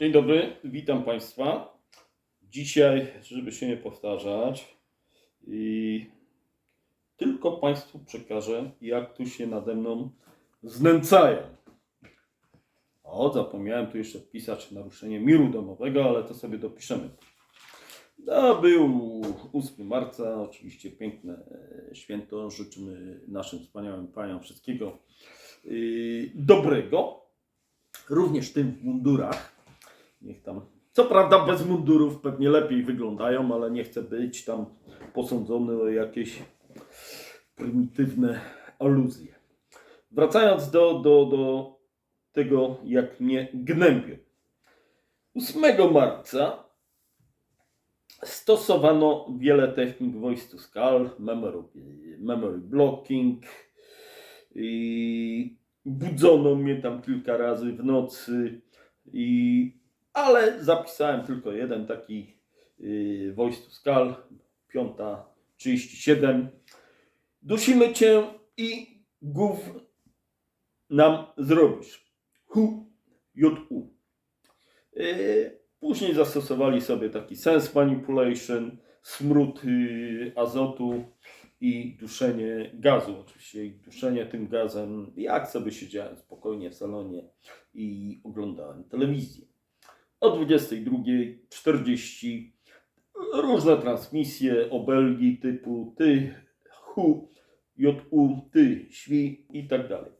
Dzień dobry, witam Państwa. Dzisiaj, żeby się nie powtarzać, i tylko Państwu przekażę, jak tu się nade mną znęcają. O, zapomniałem tu jeszcze wpisać naruszenie miru domowego, ale to sobie dopiszemy. No, był 8 marca, oczywiście piękne e, święto. Życzymy naszym wspaniałym paniom wszystkiego yy, dobrego. Również tym w mundurach. Niech tam, co prawda bez mundurów pewnie lepiej wyglądają, ale nie chcę być tam posądzony o jakieś prymitywne aluzje. Wracając do, do, do tego, jak mnie gnębią. 8 marca stosowano wiele technik voice to skull, memory, memory blocking i budzono mnie tam kilka razy w nocy i ale zapisałem tylko jeden taki yy, voice to skull 5.37 dusimy cię i gów nam zrobisz hu ju yy, Później zastosowali sobie taki sense manipulation, smród y, azotu i duszenie gazu. Oczywiście i duszenie tym gazem, jak sobie siedziałem spokojnie w salonie i oglądałem telewizję. O 22.40 różne transmisje obelgi typu ty, hu, ju, ty, świ i tak dalej.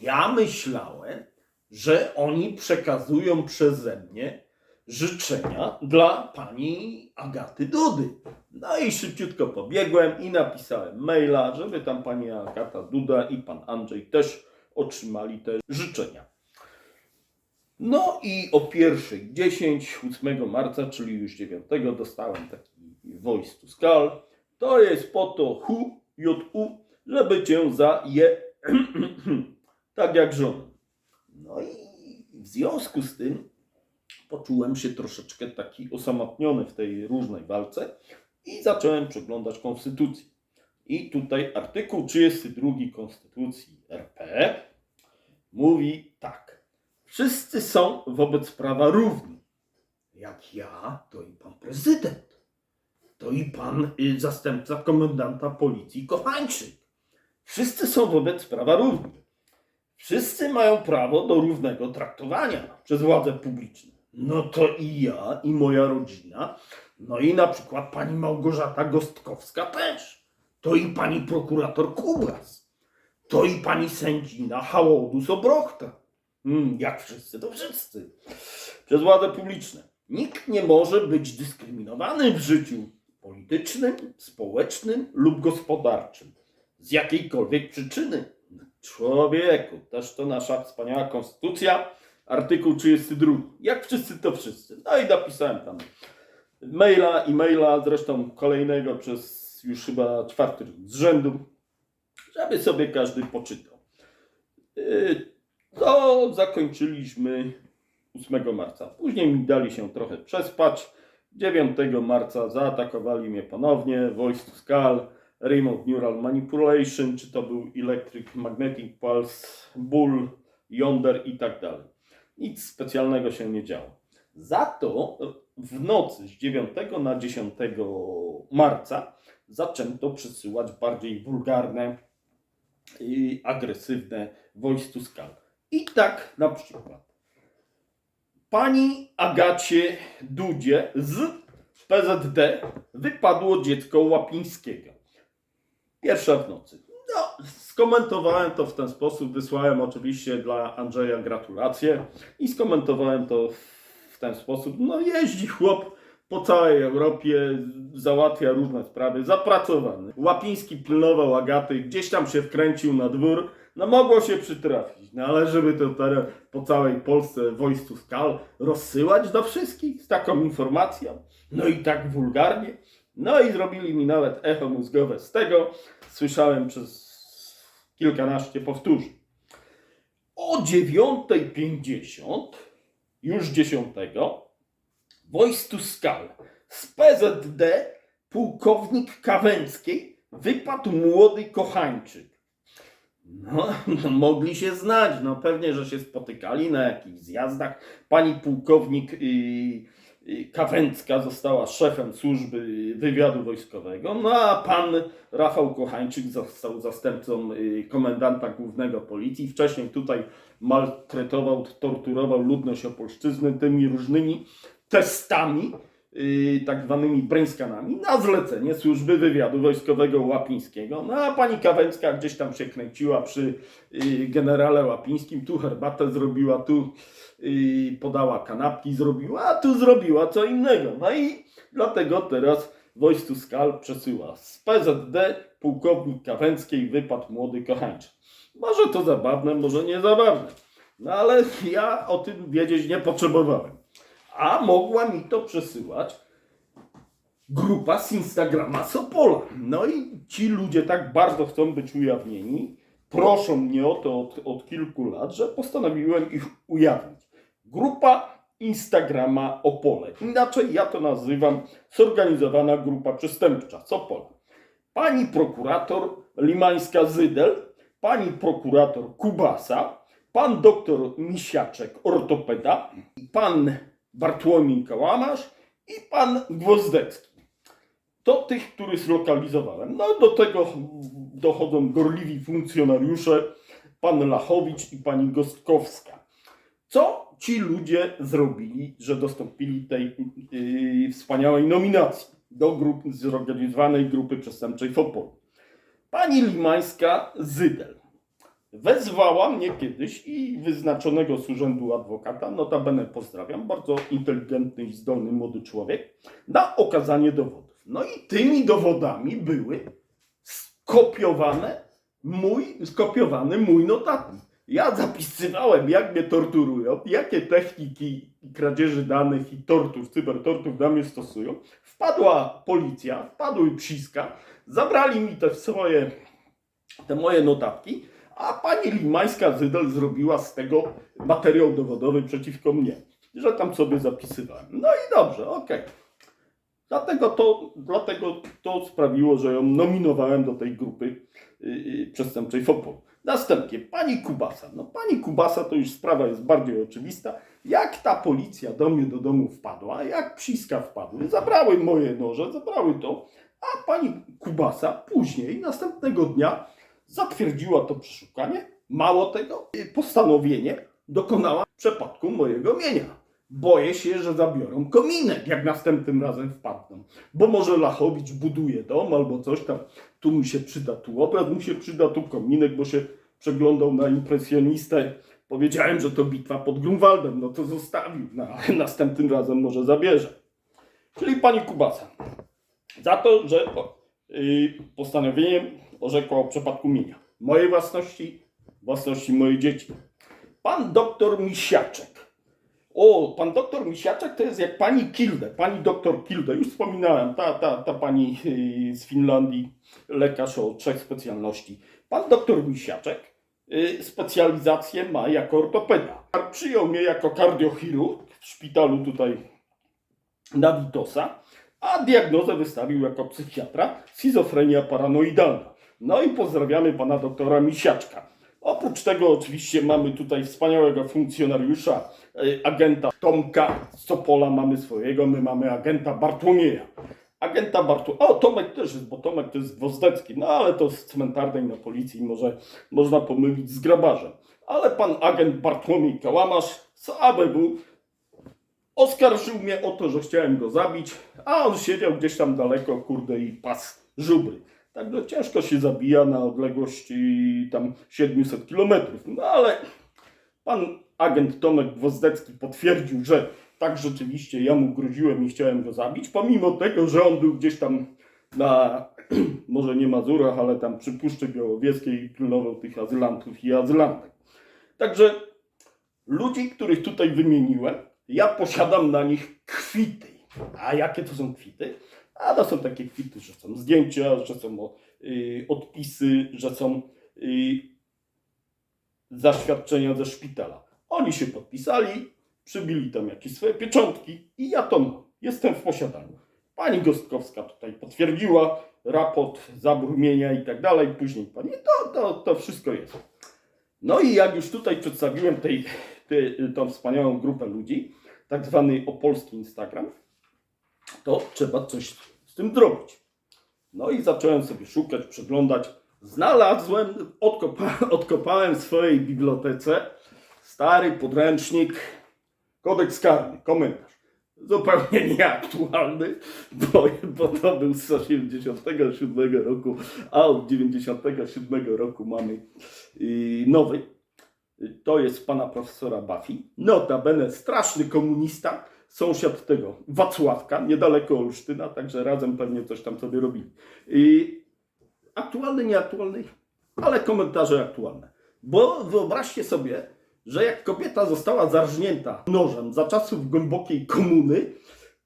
Ja myślałem, że oni przekazują przeze mnie życzenia dla pani Agaty Dudy. No i szybciutko pobiegłem i napisałem maila, żeby tam pani Agata Duda i pan Andrzej też otrzymali te życzenia. No i o pierwszej 10, 8 marca, czyli już 9, dostałem taki voice to skull. To jest po to hu, ju, żeby cię za je tak jak żonę. No i w związku z tym poczułem się troszeczkę taki osamotniony w tej różnej walce i zacząłem przeglądać konstytucję. I tutaj artykuł 32 Konstytucji RP mówi tak. Wszyscy są wobec prawa równi. Jak ja, to i pan prezydent. To i pan y, zastępca komendanta policji Kochańczyk. Wszyscy są wobec prawa równi. Wszyscy mają prawo do równego traktowania przez władze publiczne. No to i ja, i moja rodzina, no i na przykład pani Małgorzata Gostkowska też. To i pani prokurator Kubas. To i pani sędzina Hałodu Sobrochta. Mm, jak wszyscy, to wszyscy. Przez władze publiczne. Nikt nie może być dyskryminowany w życiu politycznym, społecznym lub gospodarczym. Z jakiejkolwiek przyczyny. Człowieku, też to nasza wspaniała konstytucja artykuł 32. Jak wszyscy, to wszyscy. No i napisałem tam maila, e-maila, zresztą kolejnego przez już chyba czwarty z rzędu, żeby sobie każdy poczytał. Yy, To zakończyliśmy 8 marca. Później mi dali się trochę przespać. 9 marca zaatakowali mnie ponownie Voice to Skull, Remote Neural Manipulation, czy to był Electric Magnetic Pulse, Bull, Yonder i tak dalej nic specjalnego się nie działo. Za to w nocy z 9 na 10 marca zaczęto przysyłać bardziej wulgarne i agresywne voice to skull. I tak na przykład pani Agacie Dudzie z PZD wypadło dziecko Łapińskiego. Pierwsza w nocy. No, skomentowałem to w ten sposób. Wysłałem oczywiście dla Andrzeja gratulacje i skomentowałem to w ten sposób. No, jeździ chłop po całej Europie, załatwia różne sprawy, zapracowany. Łapiński pilnował Agaty, gdzieś tam się wkręcił na dwór. No, mogło się przytrafić, no ale żeby to teraz po całej Polsce to Skull rozsyłać do wszystkich z taką informacją, no i tak wulgarnie. No i zrobili mi nawet echo mózgowe z tego. Słyszałem przez kilkanaście powtórzeń. O 9.50, już 10, Voice to Skull z PZD pułkownik Kawęckiej wypadł młody kochańczyk. No, no, mogli się znać, no pewnie, że się spotykali na jakichś zjazdach. Pani pułkownik yy, yy, Kawęcka została szefem służby wywiadu wojskowego, no a pan Rafał Kochańczyk został zastępcą yy, komendanta głównego policji. Wcześniej tutaj maltretował, torturował ludność opolszczyzny tymi różnymi testami, tak zwanymi bręskanami, na zlecenie służby wywiadu wojskowego Łapińskiego. No a pani Kawęcka gdzieś tam się kręciła przy yy, generale Łapińskim, tu herbatę zrobiła, tu yy, podała kanapki, zrobiła, a tu zrobiła co innego. No i dlatego teraz Wojstu Skal przesyła z PZD pułkownik Kawęckiej wypadł młody kochańczyk. Może to zabawne, może nie zabawne. No ale ja o tym wiedzieć nie potrzebowałem. A mogła mi to przesyłać grupa z Instagrama Sopola. No i ci ludzie tak bardzo chcą być ujawnieni, proszą mnie o to od, od kilku lat, że postanowiłem ich ujawnić. Grupa Instagrama Opole. Inaczej ja to nazywam zorganizowana grupa przestępcza Sopola. Pani prokurator Limańska-Zydel, pani prokurator Kubasa, pan doktor Misiaczek, ortopeda, pan Bartłomiej Kałamarz i pan Gwozdecki. To tych, których zlokalizowałem. No do tego dochodzą gorliwi funkcjonariusze, pan Lachowicz i pani Gostkowska. Co ci ludzie zrobili, że dostąpili tej yy, wspaniałej nominacji do grup, zorganizowanej grupy przestępczej w Opolu? Pani Limańska Zydel wezwała mnie kiedyś i wyznaczonego z urzędu adwokata, notabene pozdrawiam, bardzo inteligentny i zdolny młody człowiek, na okazanie dowodów. No i tymi dowodami były skopiowane mój, skopiowany mój notatnik. Ja zapisywałem, jak mnie torturują, jakie techniki kradzieży danych i tortur, cybertortur na mnie stosują. Wpadła policja, wpadły psiska, zabrali mi te swoje, te moje notatki, a pani Limańska Zydel zrobiła z tego materiał dowodowy przeciwko mnie, że tam sobie zapisywałem. No i dobrze, okej. Dlatego to, dlatego to sprawiło, że ją nominowałem do tej grupy yy, przestępczej FOPO. Następnie pani Kubasa. No pani Kubasa to już sprawa jest bardziej oczywista. Jak ta policja do mnie do domu wpadła, jak psiska wpadły, zabrały moje noże, zabrały to, a pani Kubasa później, następnego dnia zatwierdziła to przeszukanie. Mało tego, postanowienie dokonała przepadku mojego mienia. Boję się, że zabiorą kominek, jak następnym razem wpadną. Bo może Lachowicz buduje dom albo coś tam. Tu mu się przyda, tu obraz mu się przyda, tu kominek, bo się przeglądał na impresjonistę. Powiedziałem, że to bitwa pod Grunwaldem, no to zostawił. No, ale następnym razem może zabierze. Czyli pani Kubasa. Za to, że yy, postanowieniem orzekła o przepadku mienia. Mojej własności, własności mojej dzieci. Pan doktor Misiaczek. O, pan doktor Misiaczek to jest jak pani Kilde, pani doktor Kilde, już wspominałem, ta, ta, ta pani yy, z Finlandii, lekarz o trzech specjalności. Pan doktor Misiaczek yy, specjalizację ma jako ortopeda. Przyjął mnie jako kardiochirurg w szpitalu tutaj na Witosa, a diagnozę wystawił jako psychiatra schizofrenia paranoidalna. No i pozdrawiamy pana doktora Misiaczka. Oprócz tego oczywiście mamy tutaj wspaniałego funkcjonariusza, y, agenta Tomka Sopola mamy swojego, my mamy agenta Bartłomieja. Agenta Bartłomieja, o Tomek też jest, bo Tomek to jest Gwozdecki, no ale to z cmentarnej na policji może można pomylić z grabarzem. Ale pan agent Bartłomiej Kałamarz z ABW oskarżył mnie o to, że chciałem go zabić, a on siedział gdzieś tam daleko, kurde, i pas żubry. Także ciężko się zabija na odległości tam 700 km. No ale pan agent Tomek Gwozdecki potwierdził, że tak rzeczywiście ja mu groziłem i chciałem go zabić, pomimo tego, że on był gdzieś tam na, może nie Mazurach, ale tam przy Puszczy Białowieskiej i pilnował tych azylantów i azylantek. Także ludzi, których tutaj wymieniłem, ja posiadam na nich kwity. A jakie to są kwity? A to są takie kwity, że są zdjęcia, że są y, odpisy, że są y, zaświadczenia ze szpitala. Oni się podpisali, przybili tam jakieś swoje pieczątki i ja to mam. Jestem w posiadaniu. Pani Gostkowska tutaj potwierdziła raport zabór mienia i tak dalej. Później pani, to, to, to wszystko jest. No i jak już tutaj przedstawiłem tej, tej, tą wspaniałą grupę ludzi, tak zwany opolski Instagram, to trzeba coś z tym zrobić. No i zacząłem sobie szukać, przeglądać. Znalazłem, odkopa, odkopałem w swojej bibliotece stary podręcznik, kodeks karny, komentarz. Zupełnie nieaktualny, bo, bo to był z 87 roku, a od 97 roku mamy yy, nowy. To jest pana profesora Buffy. Notabene straszny komunista, sąsiad tego Wacławka, niedaleko Olsztyna, także razem pewnie coś tam sobie robili. I aktualny, nieaktualny, ale komentarze aktualne. Bo wyobraźcie sobie, że jak kobieta została zarżnięta nożem za czasów głębokiej komuny,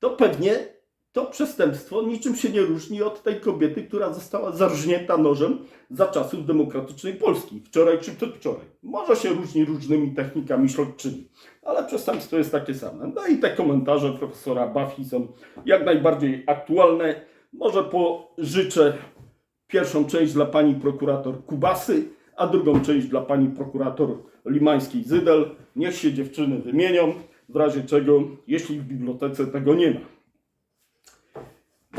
to pewnie to przestępstwo niczym się nie różni od tej kobiety, która została zarżnięta nożem za czasów demokratycznej Polski, wczoraj czy przedwczoraj. Może się różni różnymi technikami śledczymi, ale przestępstwo jest takie same. No i te komentarze profesora Buffy są jak najbardziej aktualne. Może pożyczę pierwszą część dla pani prokurator Kubasy, a drugą część dla pani prokurator Limańskiej-Zydel. Niech się dziewczyny wymienią, w razie czego, jeśli w bibliotece tego nie ma.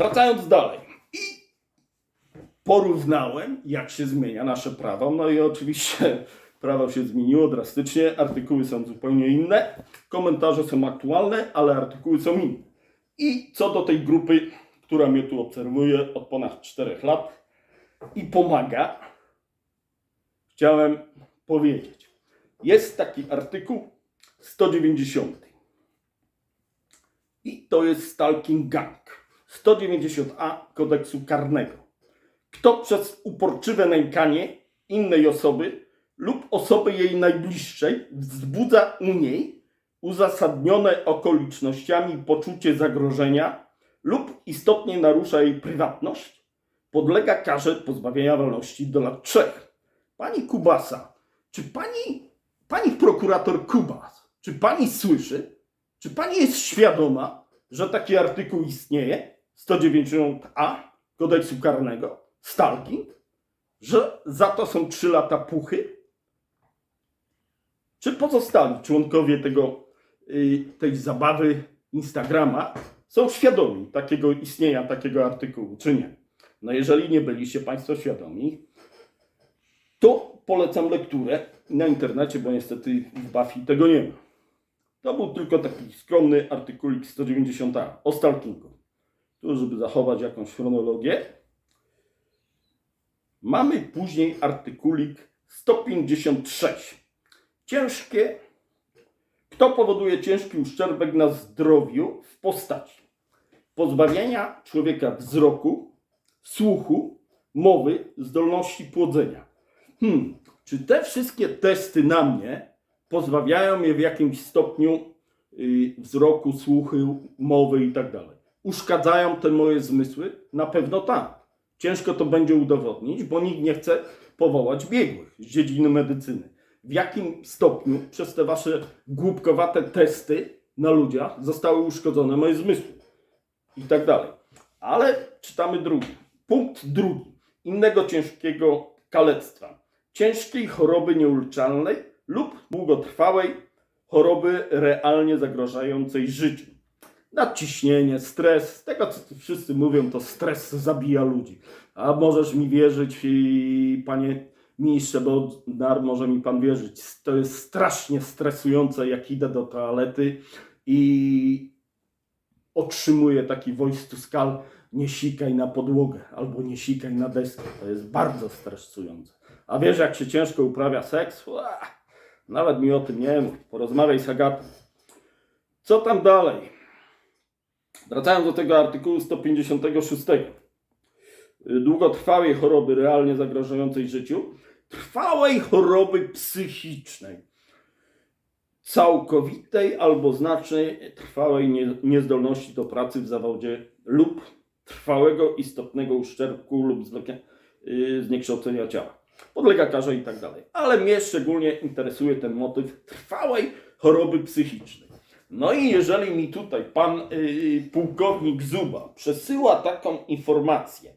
Wracając dalej. I porównałem, jak się zmienia nasze prawo. No i oczywiście prawo się zmieniło drastycznie, artykuły są zupełnie inne, komentarze są aktualne, ale artykuły są inne. I co do tej grupy, która mnie tu obserwuje od ponad 4 lat i pomaga, chciałem powiedzieć. Jest taki artykuł 190. I to jest Stalking Gang. 190a kodeksu karnego. Kto przez uporczywe nękanie innej osoby lub osoby jej najbliższej wzbudza u niej uzasadnione okolicznościami poczucie zagrożenia lub istotnie narusza jej prywatność, podlega karze pozbawienia wolności do lat trzech. Pani Kubasa, czy pani, pani prokurator Kubas, czy pani słyszy, czy pani jest świadoma, że taki artykuł istnieje, 190a kodeksu karnego, stalking, że za to są 3 lata puchy? Czy pozostali członkowie tego, y, tej zabawy Instagrama są świadomi takiego istnienia takiego artykułu, czy nie? No jeżeli nie byliście Państwo świadomi, to polecam lekturę na internecie, bo niestety w Buffy tego nie ma. To był tylko taki skromny artykulik 190a o stalkingu. Tu, żeby zachować jakąś chronologię. Mamy później artykulik 156. Ciężkie. Kto powoduje ciężki uszczerbek na zdrowiu w postaci pozbawienia człowieka wzroku, słuchu, mowy, zdolności płodzenia. Hmm, czy te wszystkie testy na mnie pozbawiają mnie w jakimś stopniu y, wzroku, słuchu, mowy i tak? Uszkadzają te moje zmysły? Na pewno tak. Ciężko to będzie udowodnić, bo nikt nie chce powołać biegłych z dziedziny medycyny. W jakim stopniu przez te wasze głupkowate testy na ludziach zostały uszkodzone moje zmysły? I tak dalej. Ale czytamy drugi. Punkt drugi. Innego ciężkiego kalectwa. Ciężkiej choroby nieuleczalnej lub długotrwałej choroby realnie zagrażającej życiu. Nadciśnienie, stres, tego co wszyscy mówią, to stres zabija ludzi. A możesz mi wierzyć, panie ministrze, bo dar może mi pan wierzyć. To jest strasznie stresujące, jak idę do toalety i otrzymuję taki voice to skal, nie sikaj na podłogę albo nie sikaj na deskę. To jest bardzo stresujące. A wiesz, jak się ciężko uprawia seks? Nawet mi o tym nie mów. Porozmawiaj z Agatą. Co tam dalej? Wracając do tego artykułu 156. Długotrwałej choroby realnie zagrażającej życiu, trwałej choroby psychicznej, całkowitej albo znacznej trwałej nie, niezdolności do pracy w zawodzie lub trwałego istotnego uszczerbku lub yy, zniekształcenia ciała. Podlega karze i tak dalej. Ale mnie szczególnie interesuje ten motyw trwałej choroby psychicznej. No i jeżeli mi tutaj pan y, pułkownik Zuba przesyła taką informację,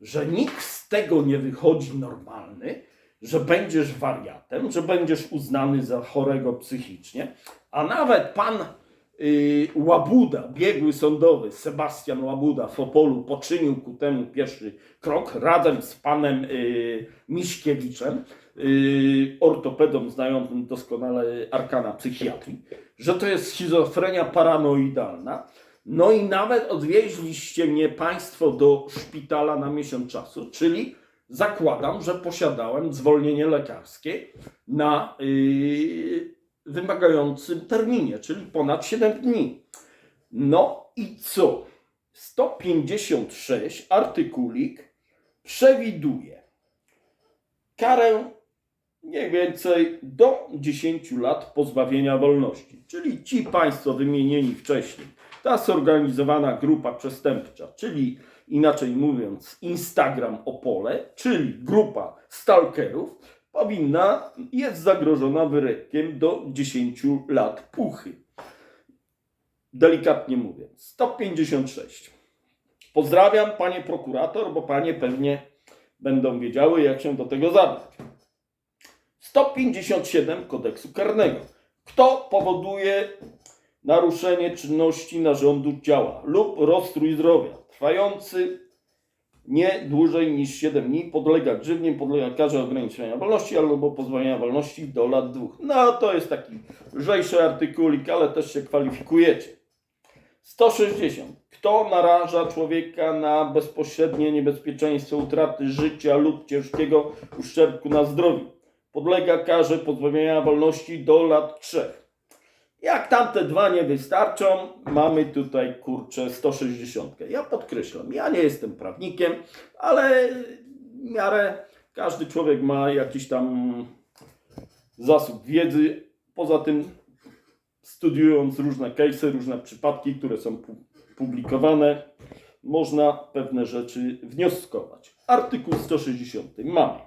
że nikt z tego nie wychodzi normalny, że będziesz wariatem, że będziesz uznany za chorego psychicznie, a nawet pan y, Łabuda, biegły sądowy, Sebastian Łabuda w Opolu poczynił ku temu pierwszy krok razem z panem y, Miśkiewiczem, y, ortopedą znającym doskonale arkana psychiatrii, że to jest schizofrenia paranoidalna. No i nawet odwieźliście mnie Państwo do szpitala na miesiąc czasu, czyli zakładam, że posiadałem zwolnienie lekarskie na yy, wymagającym terminie, czyli ponad 7 dni. No i co? 156 artykulik przewiduje karę mniej więcej do 10 lat pozbawienia wolności. Czyli ci Państwo wymienieni wcześniej, ta zorganizowana grupa przestępcza, czyli inaczej mówiąc Instagram Opole, czyli grupa stalkerów, powinna, jest zagrożona wyrokiem do 10 lat puchy. Delikatnie mówiąc. 156. Pozdrawiam panie prokurator, bo panie pewnie będą wiedziały, jak się do tego zabrać. 157 kodeksu karnego. Kto powoduje naruszenie czynności narządu ciała lub rozstrój zdrowia trwający nie dłużej niż 7 dni podlega grzywnie, podlega karze ograniczenia wolności albo pozbawienia wolności do lat dwóch. No to jest taki lżejszy artykulik, ale też się kwalifikujecie. 160. Kto naraża człowieka na bezpośrednie niebezpieczeństwo utraty życia lub ciężkiego uszczerbku na zdrowiu? Podlega karze pozbawienia wolności do lat 3. Jak tamte dwa nie wystarczą, mamy tutaj kurczę 160. Ja podkreślam, ja nie jestem prawnikiem, ale w miarę każdy człowiek ma jakiś tam zasób wiedzy. Poza tym studiując różne case'y, różne przypadki, które są pu- publikowane, można pewne rzeczy wnioskować. Artykuł 160 mamy.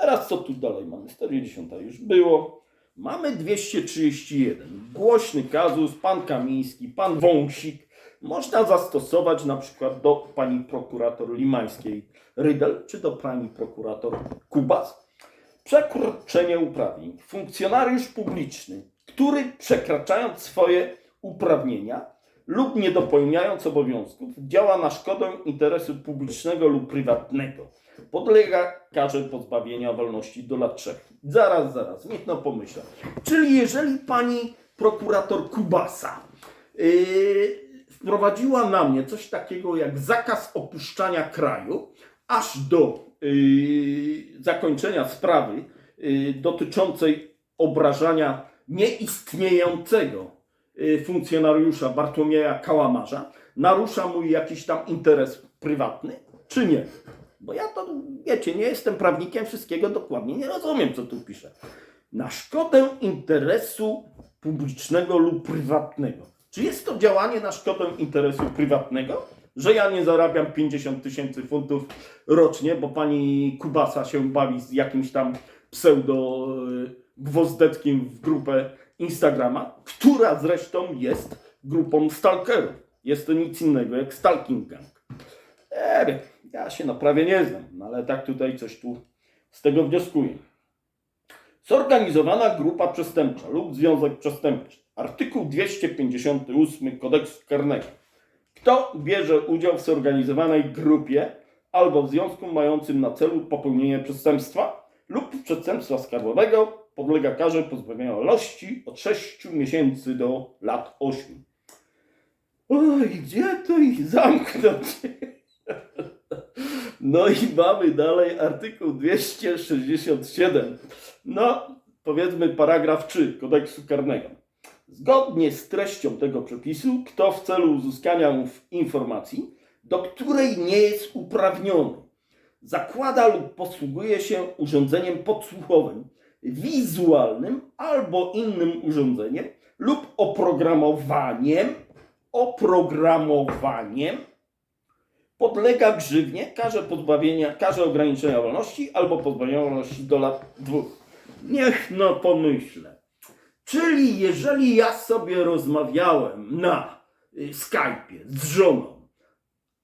Teraz co tu dalej mamy? 190 już było. Mamy 231. Głośny kazus, pan Kamiński, pan Wąsik. Można zastosować na przykład do pani prokurator Limańskiej Rydel, czy do pani prokurator Kubas. Przekroczenie uprawnień. Funkcjonariusz publiczny, który przekraczając swoje uprawnienia lub nie dopełniając obowiązków, działa na szkodę interesu publicznego lub prywatnego, podlega karze pozbawienia wolności do lat trzech. Zaraz, zaraz, niech no pomyślę. Czyli jeżeli pani prokurator Kubasa yy, wprowadziła na mnie coś takiego jak zakaz opuszczania kraju, aż do yy, zakończenia sprawy yy, dotyczącej obrażania nieistniejącego funkcjonariusza Bartłomieja Kałamarza, narusza mój jakiś tam interes prywatny, czy nie? Bo ja to, wiecie, nie jestem prawnikiem, wszystkiego dokładnie nie rozumiem, co tu pisze. Na szkodę interesu publicznego lub prywatnego. Czy jest to działanie na szkodę interesu prywatnego? Że ja nie zarabiam 50 tysięcy funtów rocznie, bo pani Kubasa się bawi z jakimś tam pseudo y, gwozdeckiem w grupę Instagrama, która zresztą jest grupą stalkerów. Jest to nic innego jak stalking gang. Wiem, ja się na prawie nie znam, no ale tak tutaj coś tu z tego wnioskuję. Zorganizowana grupa przestępcza lub związek przestępczy. Artykuł 258 kodeksu karnego. Kto bierze udział w zorganizowanej grupie albo w związku mającym na celu popełnienie przestępstwa lub przestępstwa skarbowego podlega karze pozbawienia wolności od 6 miesięcy do lat 8. Oj, gdzie to ich zamknąć? No i mamy dalej artykuł 267. No, powiedzmy paragraf 3 kodeksu karnego. Zgodnie z treścią tego przepisu, kto w celu uzyskania informacji, do której nie jest uprawniony, zakłada lub posługuje się urządzeniem podsłuchowym, wizualnym albo innym urządzeniem lub oprogramowaniem, oprogramowaniem podlega grzywnie, karze pozbawienia, karze ograniczenia wolności albo pozbawienia wolności do lat dwóch. Niech no pomyślę. Czyli jeżeli ja sobie rozmawiałem na y, Skype'ie z żoną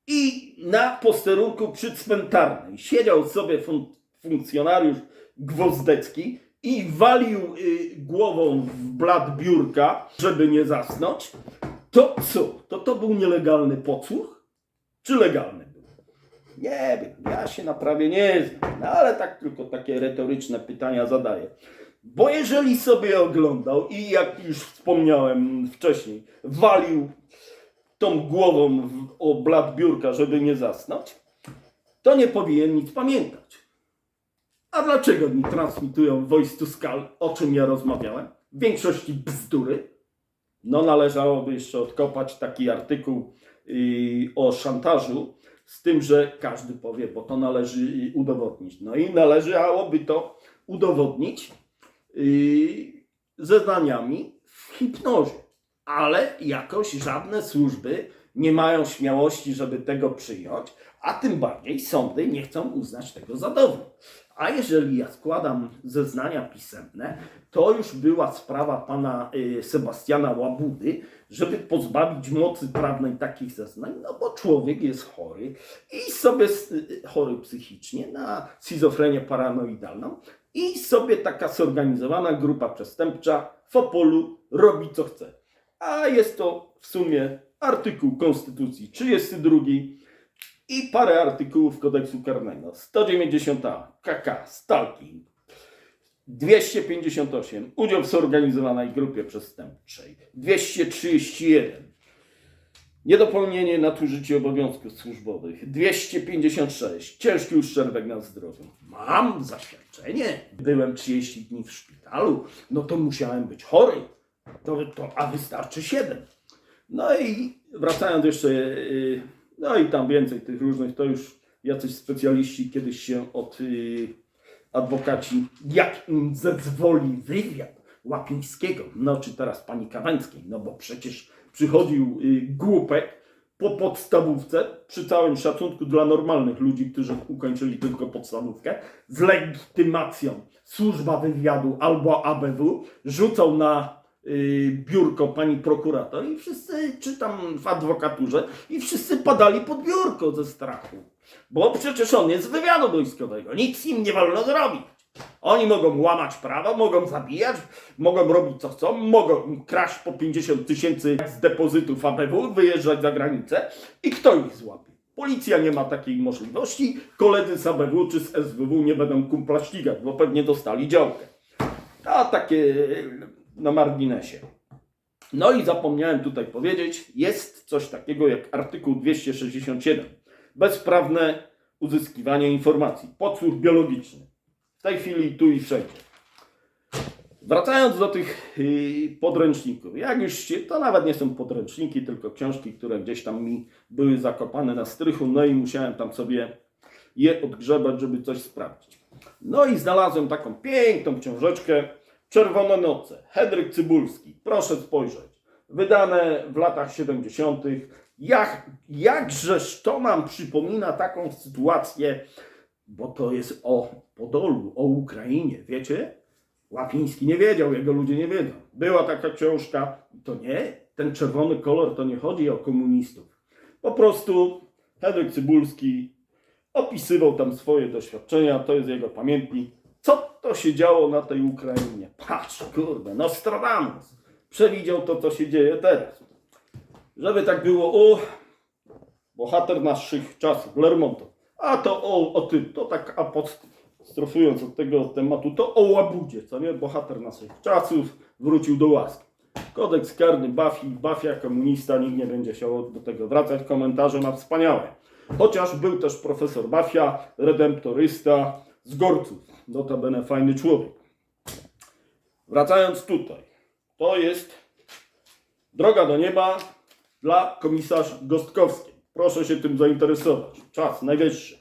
i na posterunku przy cmentarnej siedział sobie fun- funkcjonariusz Gwozdecki i walił y, głową w blat biurka, żeby nie zasnąć, to co? To to był nielegalny podsłuch? Czy legalny był? Nie wiem, ja się na prawie nie znam, no ale tak tylko takie retoryczne pytania zadaję. Bo jeżeli sobie oglądał i jak już wspomniałem wcześniej, walił tą głową w, o blat biurka, żeby nie zasnąć, to nie powinien nic pamiętać. A dlaczego mi transmitują Voice to Skull, o czym ja rozmawiałem? W większości bzdury. No należałoby jeszcze odkopać taki artykuł yy, o szantażu, z tym, że każdy powie, bo to należy yy, udowodnić. No i należałoby to udowodnić yy, zeznaniami w hipnozie. Ale jakoś żadne służby nie mają śmiałości, żeby tego przyjąć, a tym bardziej sądy nie chcą uznać tego za dowód. A jeżeli ja składam zeznania pisemne, to już była sprawa pana y, Sebastiana Łabudy, żeby pozbawić mocy prawnej takich zeznań, no bo człowiek jest chory i sobie y, chory psychicznie na schizofrenię paranoidalną i sobie taka zorganizowana grupa przestępcza w Opolu robi co chce. A jest to w sumie artykuł Konstytucji 32 i parę artykułów kodeksu karnego. 190 KK, stalking. 258 udział w zorganizowanej grupie przestępczej. 231 niedopełnienie nadużycie obowiązków służbowych. 256 ciężki uszczerbek na zdrowiu. Mam zaświadczenie. Byłem 30 dni w szpitalu, no to musiałem być chory. To, to, a wystarczy 7. No i wracając jeszcze, yy, no i tam więcej tych różnych, to już jacyś specjaliści kiedyś się od yy, adwokaci, jak im zezwoli wywiad Łapińskiego, no czy teraz pani Kawęckiej, no bo przecież przychodził yy, głupek po podstawówce, przy całym szacunku dla normalnych ludzi, którzy ukończyli tylko podstawówkę, z legitymacją służba wywiadu albo ABW, rzucał na y, biurko pani prokurator i wszyscy, czy tam w adwokaturze, i wszyscy padali pod biurko ze strachu. Bo przecież on jest z wywiadu wojskowego, nic im nie wolno zrobić. Oni mogą łamać prawo, mogą zabijać, mogą robić co chcą, mogą kraść po 50 tysięcy z depozytów ABW, wyjeżdżać za granicę i kto ich złapie? Policja nie ma takiej możliwości, koledzy z ABW czy z SWW nie będą kumpla ścigać, bo pewnie dostali działkę. A takie na marginesie. No i zapomniałem tutaj powiedzieć, jest coś takiego jak artykuł 267. Bezprawne uzyskiwanie informacji. Podsłuch biologiczny. W tej chwili tu i wszędzie. Wracając do tych yy, podręczników. Jak już się, to nawet nie są podręczniki, tylko książki, które gdzieś tam mi były zakopane na strychu, no i musiałem tam sobie je odgrzebać, żeby coś sprawdzić. No i znalazłem taką piękną książeczkę Czerwone noce, Henryk Cybulski. Proszę spojrzeć. Wydane w latach 70. Jak, jakżeż to nam przypomina taką sytuację, bo to jest o Podolu, o Ukrainie, wiecie? Łapiński nie wiedział, jego ludzie nie wiedzą. Była taka książka, to nie, ten czerwony kolor to nie chodzi o komunistów. Po prostu Henryk Cybulski opisywał tam swoje doświadczenia, to jest jego pamiętnik. Co to się działo na tej Ukrainie? Patrz, kurde, Nostradamus przewidział to, co się dzieje teraz. Żeby tak było, o, bohater naszych czasów, Lermontow. A to o, o tym, to tak apostrofując od tego tematu, to o Łabudzie, co nie? Bohater naszych czasów wrócił do łaski. Kodeks karny Bafi, Bafia komunista, nikt nie będzie się do tego wracać. Komentarze ma wspaniałe. Chociaż był też profesor Bafia, redemptorysta z Gorców. Notabene fajny człowiek. Wracając tutaj. To jest droga do nieba dla komisarz Gostkowskiej. Proszę się tym zainteresować. Czas najwyższy.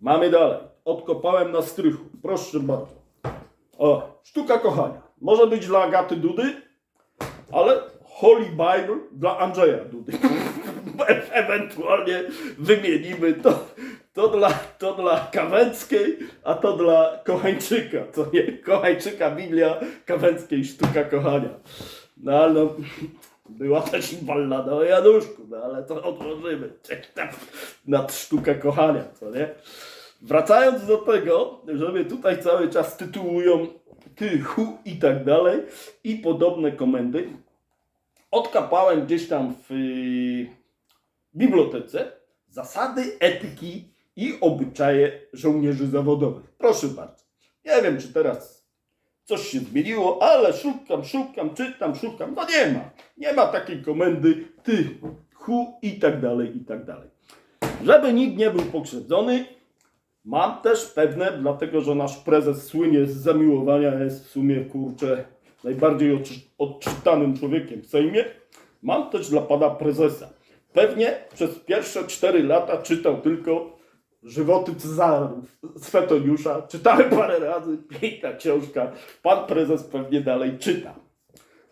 Mamy dalej. Odkopałem na strychu. Proszę bardzo. O, sztuka kochania. Może być dla Agaty Dudy, ale Holy Bible dla Andrzeja Dudy. Ewentualnie wymienimy to, To dla, to dla Kawęckiej, a to dla Kochańczyka. To nie Kochańczyka Biblia, Kawęckiej sztuka kochania. No ale no, była też ballada o Januszku, no ale to odłożymy. Tam nad sztukę kochania, co nie? Wracając do tego, że mnie tutaj cały czas tytułują ty, hu i tak dalej i podobne komendy, odkapałem gdzieś tam w y, bibliotece zasady etyki i obyczaje żołnierzy zawodowych. Proszę bardzo. Nie wiem, czy teraz coś się zmieniło, ale szukam, szukam, czytam, szukam. No nie ma. Nie ma takiej komendy ty, hu i tak dalej, i tak dalej. Żeby nikt nie był pokrzywdzony, mam też pewne, dlatego że nasz prezes słynie z zamiłowania, jest w sumie, kurczę, najbardziej odczy- odczytanym człowiekiem w Sejmie. Mam też dla pana prezesa. Pewnie przez pierwsze 4 lata czytał tylko Żywoty Cezarów z Fetoniusza. Czytałem parę razy, piękna książka. Pan prezes pewnie dalej czyta.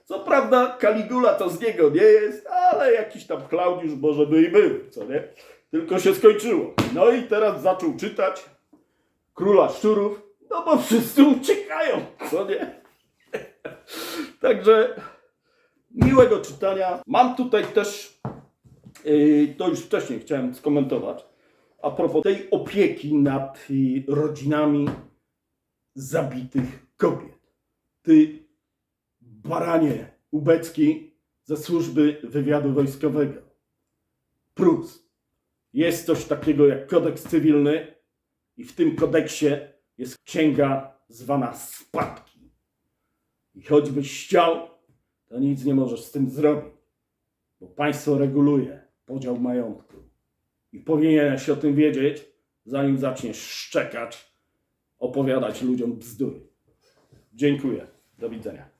Co prawda Kaligula to z niego nie jest, ale jakiś tam Klaudiusz może by i był, co nie? Tylko się skończyło. No i teraz zaczął czytać Króla Szczurów, no bo wszyscy uciekają, co nie? Także miłego czytania. Mam tutaj też, yy, to już wcześniej chciałem skomentować, a propos tej opieki nad yy, rodzinami zabitych kobiet. Ty baranie ubecki ze służby wywiadu wojskowego. Prus. Jest coś takiego jak kodeks cywilny i w tym kodeksie jest księga zwana spadki. I choćbyś chciał, to nic nie możesz z tym zrobić, bo państwo reguluje podział majątku. I powinieneś o tym wiedzieć, zanim zaczniesz szczekać, opowiadać ludziom bzdury. Dziękuję. Do widzenia.